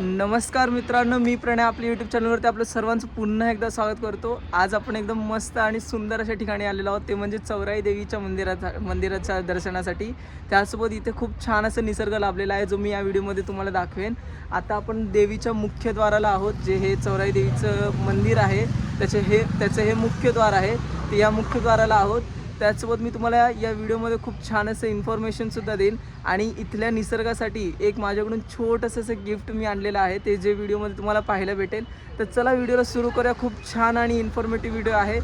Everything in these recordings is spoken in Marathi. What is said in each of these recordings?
नमस्कार मित्रांनो मी प्रणय. आपल्या यूट्यूब चॅनलवरती आपलं सर्वांचं पुन्हा एकदा स्वागत करतो. आज आपण एकदम मस्त आणि सुंदर अशा ठिकाणी आलेलो आहोत. ते म्हणजे चौराई देवीच्या मंदिराचा मंदिराच्या दर्शनासाठी. त्यासोबत इथे खूप छान असं निसर्ग लाभलेला आहे जो मी या व्हिडिओमध्ये तुम्हाला दाखवेन. आता आपण देवीच्या मुख्यद्वाराला आहोत जे हे चौराई देवीचं मंदिर आहे. त्याचे हे त्याचं हे मुख्यद्वार आहे. ते या मुख्यद्वाराला आहोत. त्याचसोबत मी तुम्हाला या व्हिडिओमध्ये खूप छान असं इन्फॉर्मेशनसुद्धा देईन. आणि इथल्या निसर्गासाठी एक माझ्याकडून छोटंसं असं गिफ्ट मी आणलेलं आहे. ते जे व्हिडिओमध्ये तुम्हाला पाहायला भेटेल. तर चला व्हिडिओला सुरू करूया. खूप छान आणि इन्फॉर्मेटिव्ह व्हिडिओ आहे.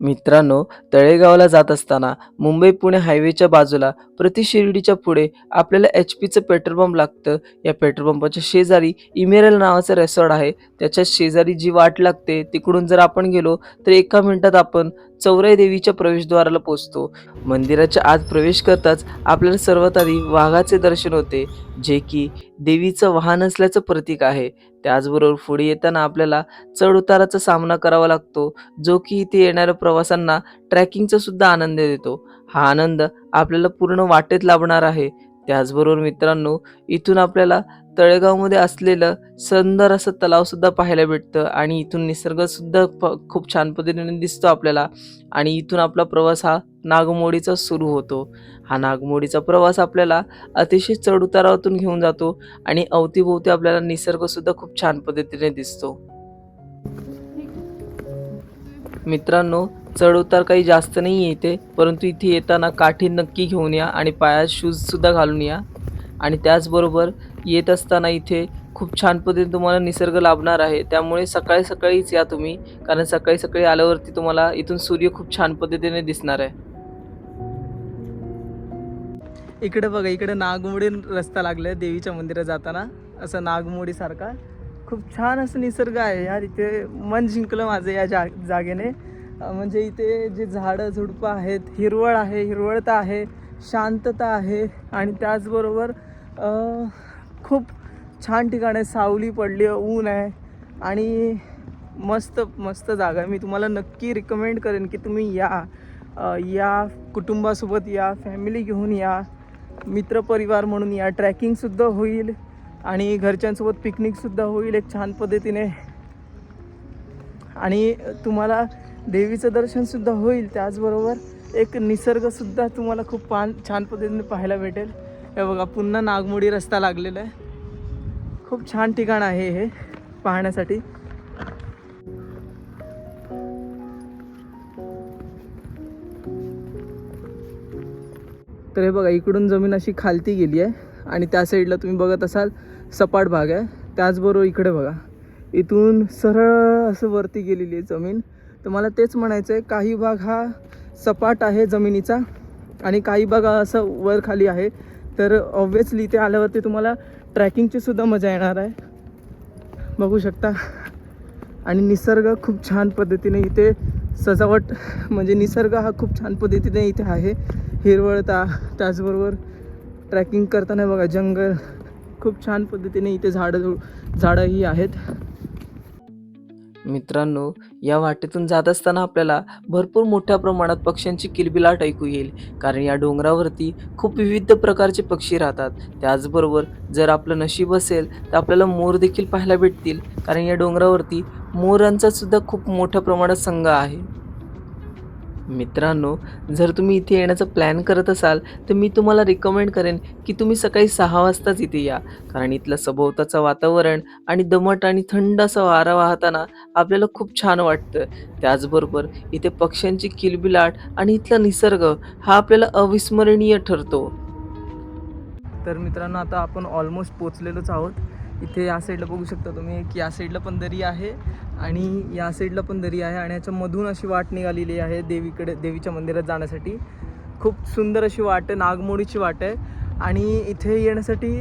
मित्रांनो तळेगावला जात असताना मुंबई पुणे हायवेच्या बाजूला प्रति शिर्डीच्या पुढे आपल्याला एच पीचं पेट्रोल पंप लागतं. या पेट्रोल पंपाच्या शेजारी इमेरल नावाचं रेसॉर्ट आहे. त्याच्या शेजारी जी वाट लागते तिकडून जर आपण गेलो तर एका मिनिटात आपण चौराई देवीच्या प्रवेशद्वाराला पोचतो मंदिराच्या आत प्रवेश करताच आपल्याला सर्वात आधी वाघाचे दर्शन होते जे की देवीचं वाहन असल्याचं प्रतीक आहे. त्याचबरोबर पुढे येताना आपल्याला चढ उताराचा सामना करावा लागतो जो की इथे येणाऱ्या प्रवाशांना ट्रॅकिंगचा सुद्धा आनंद देतो. हा आनंद आपल्याला पूर्ण वाटेत लाभणार आहे. त्याचबरोबर मित्रांनो इथून आपल्याला तळेगावमध्ये असलेलं सुंदर असं तलावसुद्धा पाहायला भेटतं आणि इथून निसर्गसुद्धा प- खूप छान पद्धतीने दिसतो आपल्याला. आणि इथून आपला प्रवास हा नागमोडीचा सुरू होतो. हा नागमोडीचा प्रवास आपल्याला अतिशय चढउतारातून घेऊन जातो आणि अवतीभोवती आपल्याला निसर्गसुद्धा खूप छान पद्धतीने दिसतो. मित्रांनो चढउतार काही जास्त नाही येते परंतु इथे येताना काठी नक्की घेऊन या आणि पायात शूजसुद्धा घालून या. आणि त्याचबरोबर येत असताना इथे खूप छान पद्धतीने तुम्हाला निसर्ग लाभणार आहे. त्यामुळे सकाळी सकाळीच या तुम्ही कारण सकाळी सकाळी आल्यावरती तुम्हाला इथून सूर्य खूप छान पद्धतीने दिसणार आहे. इकडे बघा इकडे नागमोडी रस्ता लागलाय देवीच्या मंदिरात जाताना. असं नागमोडीसारखा. खूप छान असं निसर्ग आहे. यार इथे मन जिंकलं माझं या जा जागेने. म्हणजे इथे जे झाडं झुडपं आहेत हिरवळ आहे हिरवळता आहे शांतता आहे आणि त्याचबरोबर खूप छान ठिकाण आहे सावली पडली ऊन आहे आणि मस्त मस्त जागा आहे. मी तुम्हाला नक्की रिकमेंड करेन की तुम्ही या. या कुटुंबासोबत या फॅमिली घेऊन या मित्रपरिवार म्हणून या. ट्रॅकिंगसुद्धा होईल. आणि घरच्यांसोबत पिकनिकसुद्धा होईल एक छान पद्धतीने. आणि तुम्हाला देवीचं दर्शनसुद्धा होईल त्याचबरोबर एक निसर्गसुद्धा तुम्हाला खूप पान छान पद्धतीने पाहायला भेटेल. हे बघा पुन्हा नागमोडी रस्ता लागलेला आहे. खूप छान ठिकाण आहे हे पाहण्यासाठी. तर हे बघा इकडून जमीन अशी खालती गेली आहे. आणि त्या साईडला तुम्ही बघत असाल सपाट भाग आहे. त्याचबरोबर इकडे बघा. इथून सरळ असं वरती गेलेली आहे जमीन. तर मला तेच म्हणायचं आहे काही भाग हा सपाट आहे जमिनीचा आणि काही भाग असं वर खाली आहे. तर ऑब्व्हियसली इथे आल्यावरती तुम्हाला ट्रॅकिंगची सुद्धा मजा येणार आहे. बघू शकता. आणि निसर्ग खूप छान पद्धतीने इथे सजावट म्हणजे निसर्ग हा खूप छान पद्धतीने इथे आहे. हिरवळता त्याचबरोबर ट्रॅकिंग करताना बघा जंगल खूप छान पद्धतीने इथे झाडं झाडंही आहेत. मित्रांनो या वाटेतून जात असताना आपल्याला भरपूर मोठ्या प्रमाणात पक्ष्यांची किलबिलाट ऐकू येईल. कारण या डोंगरावरती खूप विविध प्रकारचे पक्षी राहतात. त्याचबरोबर जर आपलं नशीब असेल तर आपल्याला मोर देखील पाहायला भेटतील. कारण या डोंगरावरती मोरांचा सुद्धा खूप मोठ्या प्रमाणात संघ आहे. मित्रांनो जर तुम्ही इथे येण्याचा प्लॅन करत असाल तर मी तुम्हाला रिकमेंड करेन की तुम्ही सकाळी सहा वाजताच इथे या. कारण इथलं सभोवताचं वातावरण आणि दमट आणि थंड असा वारा वाहताना आपल्याला खूप छान वाटतं. त्याचबरोबर इथे पक्ष्यांची किलबिलाट आणि इथला निसर्ग हा आपल्याला अविस्मरणीय ठरतो. तर मित्रांनो आता आपण ऑलमोस्ट पोचलेलोच आहोत. इथे या साईडला बघू शकता तुम्ही की या साईडला पण दरी आहे आणि या साईडला पण दरी आहे आणि याच्यामधून अशी वाट निघालेली आहे देवीकडे देवीच्या मंदिरात जाण्यासाठी. खूप सुंदर अशी वाट आहे नागमोडीची वाट आहे. आणि इथे येण्यासाठी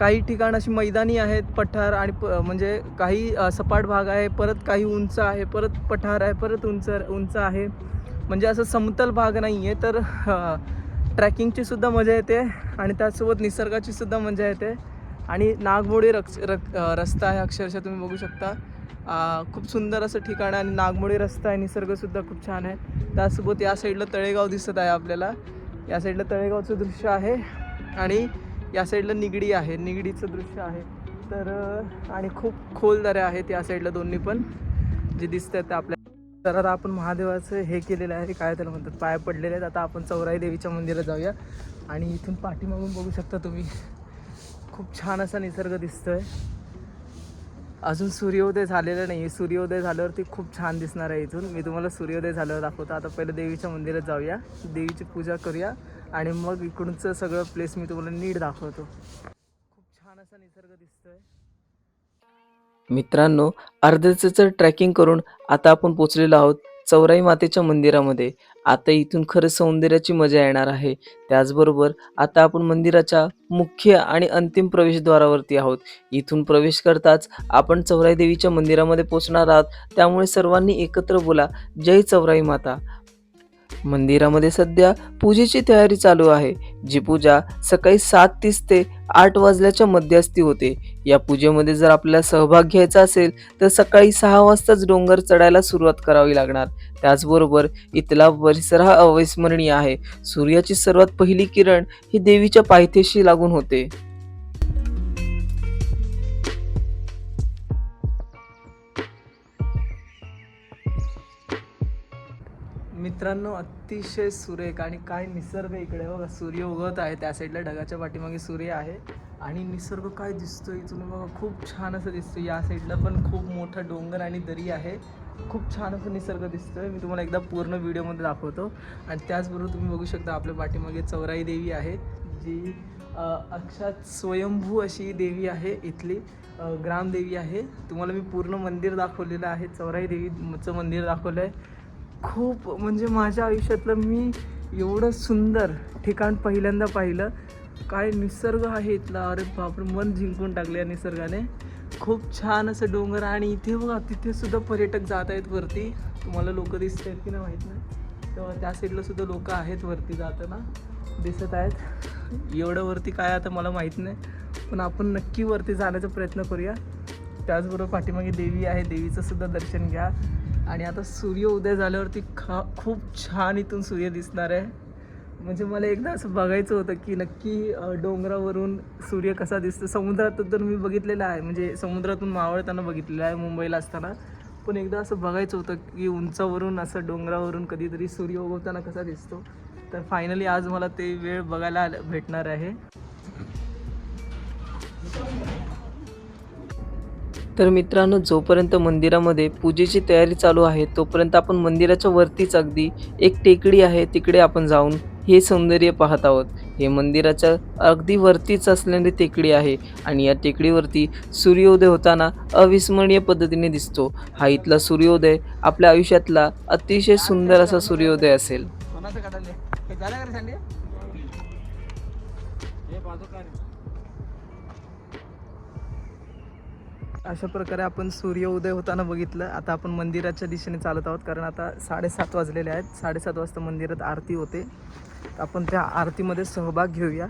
काही ठिकाण अशी मैदानी आहेत पठार आणि प म्हणजे काही सपाट भाग आहे परत काही उंच आहे परत पठार आहे परत उंच उंच आहे. म्हणजे असं समतल भाग नाही आहे तर ट्रॅकिंगचीसुद्धा ट्रॅकिंगची सुद्धा मजा येते आणि त्यासोबत निसर्गाची सुद्धा मजा येते. आणि नागमोडी रक्ष रक रस्ता आहे अक्षरशः तुम्ही बघू शकता. खूप सुंदर असं ठिकाण आहे आणि नागमोडी रस्ता आहे निसर्गसुद्धा खूप छान आहे. त्यासोबत या साईडला तळेगाव दिसत आहे आपल्याला. या साईडला तळेगावचं दृश्य आहे आणि या साईडला निगडी आहे. निगडीचं दृश्य आहे. तर आणि खूप खोल दऱ्या आहेत या साईडला दोन्ही पण. जे दिसतात ते आपल्या तर आता आपण महादेवाचं हे केलेलं आहे. काय त्याला म्हणतात? पाया पडलेले आहेत. आता आपण चौराई देवीच्या मंदिरात जाऊया. आणि इथून पाठीमागून बघू शकता तुम्ही. खूप छान असा निसर्ग दिसतोय. अजून सूर्योदय झालेला नाही सूर्योदय झाल्यावरती खूप छान दिसणार आहे इथून. मी तुम्हाला सूर्योदय झाल्यावर दाखवतो. आता पहिले देवीच्या मंदिरात जाऊया. देवीची पूजा करूया. आणि मग इकडूनचं सगळं प्लेस मी तुम्हाला नीट दाखवतो. खूप छान असा निसर्ग दिसतोय. मित्रांनो अर्ध्याचं ट्रॅकिंग करून आता आपण पोचलेलो आहोत. चौराई मातेच्या मंदिरामध्ये. आता इथून खरं सौंदर्याची मजा येणार आहे. त्याचबरोबर आता आपण मंदिराच्या मुख्य आणि अंतिम प्रवेशद्वारावरती आहोत. इथून प्रवेश करताच आपण चौराई देवीच्या मंदिरामध्ये पोचणार आहोत. त्यामुळे सर्वांनी एकत्र बोला जय चौराई माता. मंदिरामध्ये सध्या पूजेची तयारी चालू आहे. जी पूजा सकाळी सात तीस ते आठ वाजल्याच्या मध्यस्थी होते. या पूजेमध्ये जर आपल्याला सहभाग घ्यायचा असेल तर सकाळी सहा वाजताच डोंगर चढायला सुरुवात करावी लागणार. त्याचबरोबर इथला परिसर हा अविस्मरणीय आहे. सूर्याची सर्वात पहिली किरण ही देवीच्या पायथ्याशी लागून होते. मित्रांनो अतिशय सुरेख आणि काय निसर्ग इकडे बघा सूर्य उगवत आहे. त्या साईडला ढगाच्या पाठीमागे सूर्य आहे. आणि निसर्ग काय दिसतोय तुम्ही बघा खूप छान असं दिसतोय. या साईडला पण खूप मोठा डोंगर आणि दरी आहे. खूप छान असं निसर्ग दिसतोय. मी तुम्हाला एकदा पूर्ण व्हिडिओमध्ये दाखवतो. आणि त्याचबरोबर तुम्ही बघू शकता आपल्या पाठीमागे चौराई देवी आहे जी अक्षात स्वयंभू अशी देवी आहे इथली. ग्रामदेवी आहे. तुम्हाला मी पूर्ण मंदिर दाखवलेलं आहे. चौराई देवीचं मंदिर दाखवलं आहे खूप म्हणजे माझ्या आयुष्यातलं मी एवढं सुंदर ठिकाण पहिल्यांदा पाहिलं. काय निसर्ग आहे इथला. अरे बापरे मन जिंकून टाकले या निसर्गाने. खूप छान असं डोंगर आणि इथे बघा तिथेसुद्धा पर्यटक जात आहेत वरती. तुम्हाला लोक दिसत आहेत की नाही माहीत नाही. तेव्हा त्या साईडला सुद्धा लोक आहेत वरती जाताना. दिसत आहेत. एवढं वरती काय आता मला माहीत नाही. पण आपण नक्की वरती जाण्याचा प्रयत्न करूया. त्याचबरोबर पाठीमागे देवी आहे. देवीचं सुद्धा दर्शन घ्या. आणि आता सूर्य उदय झाल्यावरती खा खूप छान इथून सूर्य दिसणार आहे. म्हणजे मला एकदा असं बघायचं होतं की नक्की डोंगरावरून सूर्य कसा दिसतो. समुद्रात तर मी बघितलेलं आहे. म्हणजे समुद्रातून मावळताना बघितलेलं आहे मुंबईला असताना. पण एकदा असं बघायचं होतं की उंचावरून असं डोंगरावरून कधीतरी सूर्य उगवताना कसा दिसतो. तर फायनली आज मला ते वेळ बघायला आलं- भेटणार आहे. तर मित्रांनो जोपर्यंत मंदिरामध्ये पूजेची तयारी चालू आहे तोपर्यंत आपण मंदिराच्या वरतीच अगदी एक टेकडी आहे तिकडे आपण जाऊन हे सौंदर्य पाहत आहोत. हे मंदिराच्या अगदी वरतीच असलेली टेकडी आहे आणि या टेकडीवरती सूर्योदय होताना अविस्मरणीय पद्धतीने दिसतो. हा इथला सूर्योदय आपल्या आयुष्यातला अतिशय सुंदर असा सूर्योदय असेल. अशा प्रकारे आपण सूर्य उदय होताना बघितलं. आता आपण मंदिराच्या दिशेने चालत आहोत कारण आता साडेसात वाजलेले आहेत. साडेसात वाजता मंदिरात आरती होते. आपण त्या आरतीमध्ये सहभाग घेऊया.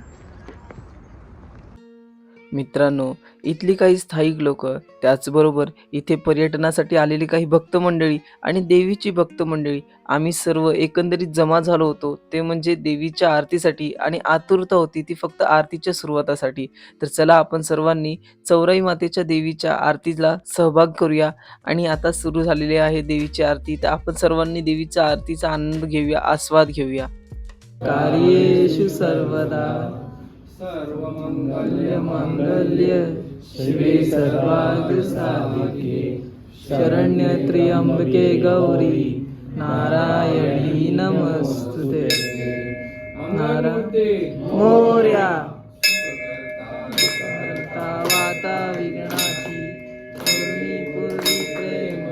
मित्रांनो इथली काही स्थायिक लोक त्याचबरोबर इथे पर्यटनासाठी आलेली काही भक्त मंडळी आणि देवीची भक्त मंडळी आम्ही सर्व एकंदरीत जमा झालो होतो ते म्हणजे देवीच्या आरतीसाठी आणि आतुरता होती ती फक्त आरतीच्या सुरुवातासाठी. तर चला आपण सर्वांनी चौराई मातेच्या देवीच्या आरतीला सहभाग करूया. आणि आता सुरू झालेली आहे देवीची आरती. तर आपण सर्वांनी देवीच्या आरतीचा आनंद घेऊया आस्वाद घेऊया. कार्येषु सर्वदा. सर्वमंगल्य मांगल्य शिवे सर्वार्थ साधिके शरण्य त्र्यंबके गौरी नारायणी नमस्तुते। नारायण मोर्या। वाता विघ्नाची पूर्वी पूर्वी प्रेम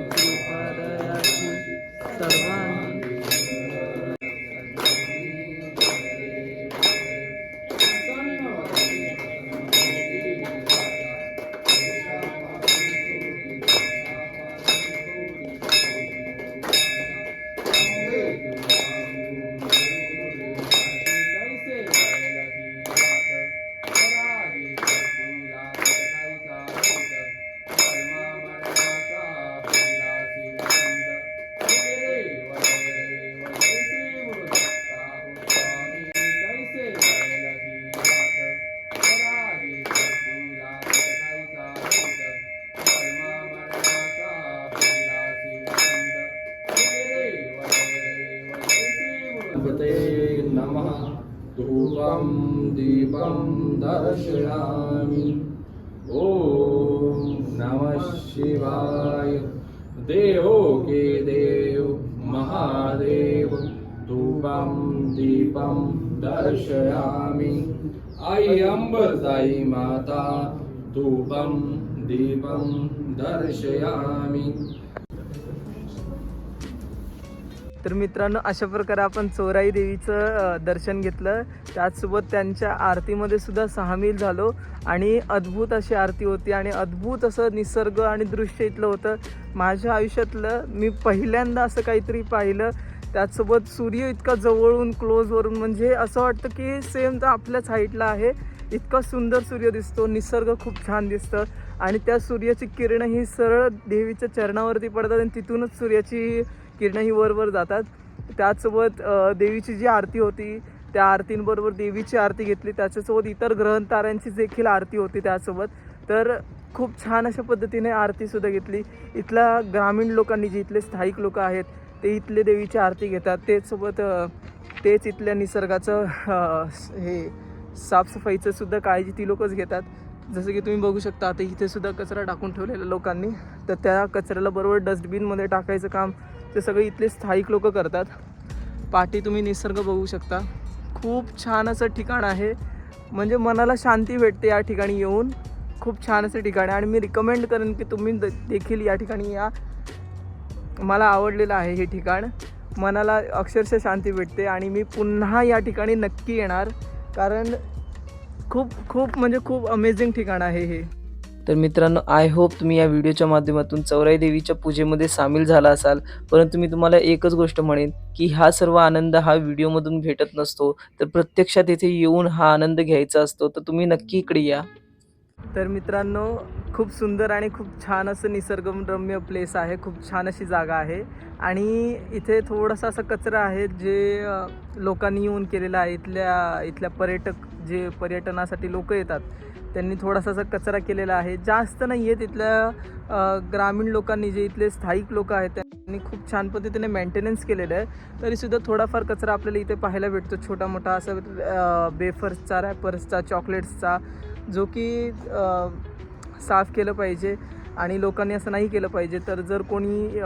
दर्शयामि। ॐ नमः शिवाय। देवो के देव महादेव धूपं दीपं दर्शयामि। आई माता धूपं दीपं दर्शयामि। तर मित्रांनो अशा प्रकारे आपण चोराई देवीचं दर्शन घेतलं. त्याचसोबत त्यांच्या आरतीमध्ये सुद्धा सामील झालो आणि अद्भुत अशी आरती होती आणि अद्भुत असं निसर्ग आणि दृश्य इथलं होतं. माझ्या आयुष्यातलं मी पहिल्यांदा असं काहीतरी पाहिलं. त्याचसोबत सूर्य इतका जवळून क्लोजवरून म्हणजे असं वाटतं की सेम तर आपल्याच हाईटला आहे. इतका सुंदर सूर्य दिसतो निसर्ग खूप छान दिसतं आणि त्या सूर्याची किरणं ही सरळ देवीच्या चरणावरती पडतात आणि तिथूनच सूर्याची किरणं ही जातात. त्याचसोबत देवीची जी आरती होती त्या आरतींबरोबर देवीची आरती घेतली. त्याच्यासोबत इतर ग्रहणताऱ्यांची देखील आरती होती त्यासोबत. तर खूप छान अशा पद्धतीने आरतीसुद्धा घेतली. इथल्या ग्रामीण लोकांनी जे इथले स्थायिक लोक आहेत ते इथले देवीची आरती घेतात. तेचसोबत तेच इथल्या निसर्गाचं हे साफसफाईचं सुद्धा काळजी ती लोकच घेतात. जसं की तुम्ही बघू शकता आता इथे सुद्धा कचरा टाकून ठेवलेला लोकांनी. तर त्या कचऱ्याला बरोबर डस्टबिनमध्ये टाकायचं काम ते सगळे इथले स्थायिक लोक करतात. पाठी तुम्ही निसर्ग बघू शकता. खूप छान असं ठिकाण आहे. म्हणजे मनाला शांती भेटते या ठिकाणी येऊन. खूप छान असं ठिकाण आहे. आणि मी रिकमेंड करेन की तुम्ही द- देखील या ठिकाणी या. मला आवडलेलं आहे हे ठिकाण. मनाला अक्षरशः शांती भेटते आणि मी पुन्हा या ठिकाणी नक्की येणार. कारण खूप खूप म्हणजे खूप अमेझिंग ठिकाण आहे हे. तर मित्रांनो आय होप तुम्ही या व्हिडिओच्या माध्यमातून चौराई देवीच्या पूजेमध्ये सामील झाला असाल. परंतु मी तुम्हाला एकच गोष्ट म्हणेन की हा सर्व आनंद हा व्हिडिओमधून भेटत नसतो. तर प्रत्यक्षात इथे येऊन हा आनंद घ्यायचा असतो. तर तुम्ही नक्की इकडे या. तर मित्रांनो खूप सुंदर आणि खूप छान असं निसर्गरम्य प्लेस आहे. खूप छान अशी जागा आहे. आणि इथे थोडासा असा कचरा आहे जे लोकांनी येऊन केलेला आहे. इथल्या इथल्या पर्यटक जे पर्यटनासाठी लोक येतात त्यांनी थोडासा असा कचरा केलेला आहे. जास्त नाही आहे तिथल्या ग्रामीण लोकांनी जे इथले स्थायिक लोक आहेत त्यांनी खूप छान पद्धतीने मेंटेनन्स केलेलं आहे. तरीसुद्धा थोडाफार कचरा आपल्याला इथे पाहायला भेटतो. छोटा मोठा असं बेफर्सचा रॅपर्सचा चॉकलेट्सचा जो की साफ केलं पाहिजे आणि लोकांनी असं नाही केलं पाहिजे. तर जर कोणी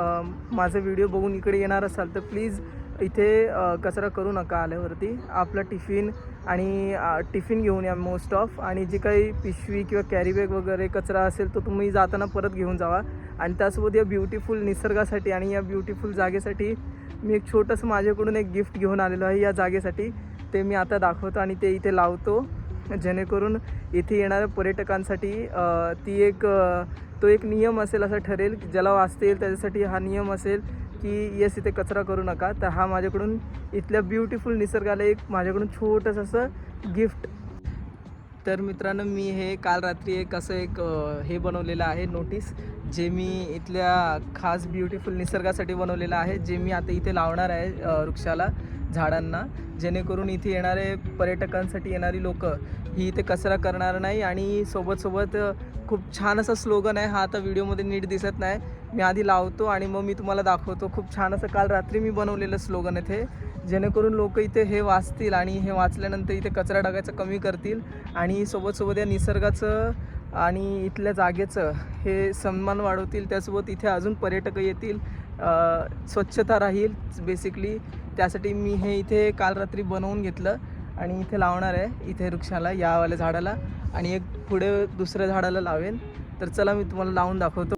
माझा व्हिडिओ बघून इकडे येणार असाल तर प्लीज इथे कचरा करू नका आल्यावरती. आपला टिफिन आणि टिफिन घेऊन या मोस्ट ऑफ आणि जे काही पिशवी किंवा कॅरीबॅग वगैरे कचरा असेल तो तुम्ही जाताना परत घेऊन जावा. आणि त्यासोबत या ब्युटिफुल निसर्गासाठी आणि या ब्युटिफुल जागेसाठी मी एक छोटंसं माझ्याकडून एक गिफ्ट घेऊन आलेलो आहे या जागेसाठी. ते मी आता दाखवतो आणि ते इथे लावतो. जेणेकरून इथे येणाऱ्या पर्यटकांसाठी ती एक तो एक नियम असेल असं ठरेल ज्याला वाचता येईल त्याच्यासाठी हा नियम असेल की येस इथे कचरा करू नका. तर हा माझ्याकडून इथल्या ब्युटिफुल निसर्गाला एक माझ्याकडून छोटंसं असं गिफ्ट. तर मित्रांनो मी हे काल रात्री एक असं एक हे बनवलेलं आहे नोटीस जे मी इथल्या खास ब्युटिफुल निसर्गासाठी बनवलेलं आहे जे मी आता इथे लावणार आहे वृक्षाला. झाडांना. जेणेकरून इथे येणारे पर्यटकांसाठी येणारी लोक ही इथे कचरा करणार नाही आणि सोबत सोबत खूप छान असं स्लोगन आहे. हा आता व्हिडिओमध्ये नीट दिसत नाही. मी आधी लावतो आणि मग मी तुम्हाला दाखवतो. खूप छान असं काल रात्री मी बनवलेलं स्लोगन इथे जेणेकरून लोक इथे हे वाचतील आणि हे वाचल्यानंतर इथे कचरा टाकायचं कमी करतील आणि सोबत सोबत या निसर्गाचं आणि इथल्या जागेचं हे सन्मान वाढवतील. त्यासोबत इथे अजून पर्यटक येतील. स्वच्छता राहील बेसिकली त्यासाठी मी हे इथे काल रात्री बनवून घेतलं आणि इथे लावणार आहे इथे वृक्षाला यावाल्या झाडाला. आणि एक पुढे दुसऱ्या झाडाला लावेन तर चला मी तुम्हाला लावून दाखवतो.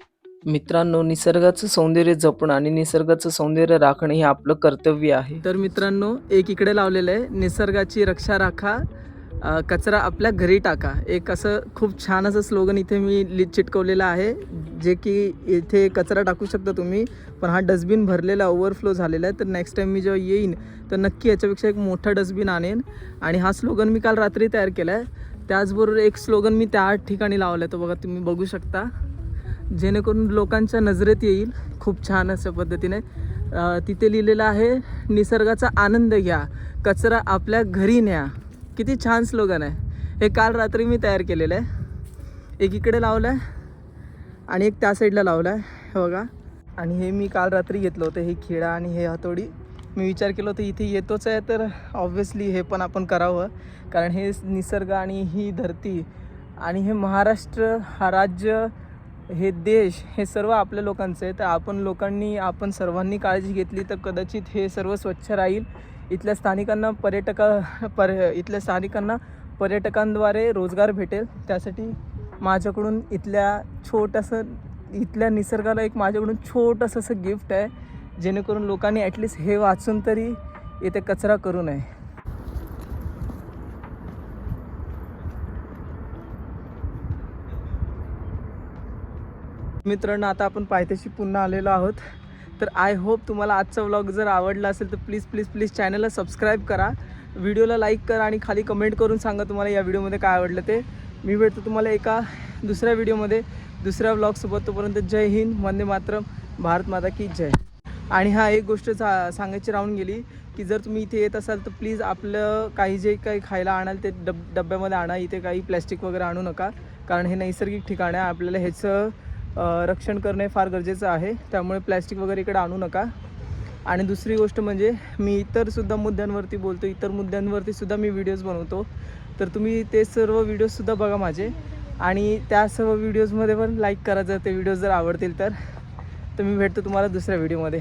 मित्रांनो निसर्गाचं सौंदर्य जपणं आणि निसर्गाचं सौंदर्य राखणं हे आपलं कर्तव्य आहे. तर मित्रांनो एक इकडे लावलेलं आहे. निसर्गाची रक्षा राखा कचरा आपल्या घरी टाका. एक असं खूप छान असं स्लोगन इथे मी लि चिटकवलेलं आहे जे की इथे कचरा टाकू शकता तुम्ही पण हा डस्टबिन भरलेला ओव्हरफ्लो झालेला आहे तर नेक्स्ट टाईम मी जेव्हा येईन तर नक्की याच्यापेक्षा एक मोठा डस्टबिन आणेन. आणि हा स्लोगन मी काल रात्री तयार केला आहे त्याचबरोबर एक स्लोगन मी त्या ठिकाणी लावला आहे तो बघा तुम्ही बघू शकता. जेणेकरून लोकांच्या नजरेत येईल खूप छान अशा पद्धतीने. तिथे लिहिलेलं आहे निसर्गाचा आनंद घ्या कचरा आपल्या घरी न्या. किती छान स्लोगन आहे. हे काल रात्री मी तयार केलेलं आहे. एक इकडे लावलं आहे आणि एक त्या साईडला लावलं आहे हे बघा. आणि हे मी काल रात्री घेतलं होतं हे खिळा आणि हे हातोडी. मी विचार केला होता इथे येतोच आहे तर ऑब्व्हियसली हे पण आपण करावं. कारण हे निसर्ग आणि ही धरती आणि हे महाराष्ट्र हा राज्य हे देश हे सर्व आपल्या लोकांचं आहे. तर आपण लोकांनी आपण सर्वांनी काळजी घेतली तर कदाचित हे सर्व स्वच्छ राहील. इथल्या स्थानिकांना पर्यटका पर इथल्या स्थानिकांना पर्यटकांद्वारे रोजगार भेटेल. त्यासाठी माझ्याकडून इथल्या छोटंसं इथल्या निसर्गाला एक माझ्याकडून छोटंसं असं गिफ्ट आहे जेणेकरून लोकांनी ॲटलिस्ट हे वाचून तरी इथे कचरा करू नये. मित्रांनो आता आपण पायथ्याशी पुन्हा आलेलो आहोत. तर आय होप तुम्हाला आजचा व्लॉग जर आवडला असेल तर प्लीज प्लीज प्लीज चॅनलला सबस्क्राईब करा. व्हिडिओला लाईक करा आणि खाली कमेंट करून सांगा तुम्हाला या व्हिडिओमध्ये काय आवडलं ते. मी भेटतो तुम्हाला एका दुसऱ्या व्हिडिओमध्ये दुसऱ्या व्लॉगसोबत तोपर्यंत जय हिंद वंदे मातरम भारत माता की जय. आणि हा एक गोष्ट सा सांगायची राहून गेली की जर तुम्ही इथे येत असाल तर प्लीज आपलं काही जे काही खायला आणाल ते डब डब्यामध्ये आणा. इथे काही प्लॅस्टिक वगैरे आणू नका कारण हे नैसर्गिक ठिकाण आहे. आपल्याला ह्याचं रक्षण करणे फार गरजेचं आहे. त्यामुळे प्लॅस्टिक वगैरे इकडे आणू नका. आणि दुसरी गोष्ट म्हणजे मी इतरसुद्धा मुद्द्यांवरती बोलतो. इतर मुद्द्यांवरती सुद्धा मी व्हिडिओज बनवतो. तर तुम्ही ते सर्व व्हिडिओजसुद्धा बघा माझे. आणि त्या सर्व व्हिडिओजमध्ये पण लाईक करा जर ते व्हिडिओज जर आवडतील तर. तर मी भेटतो तुम्हाला दुसऱ्या व्हिडिओमध्ये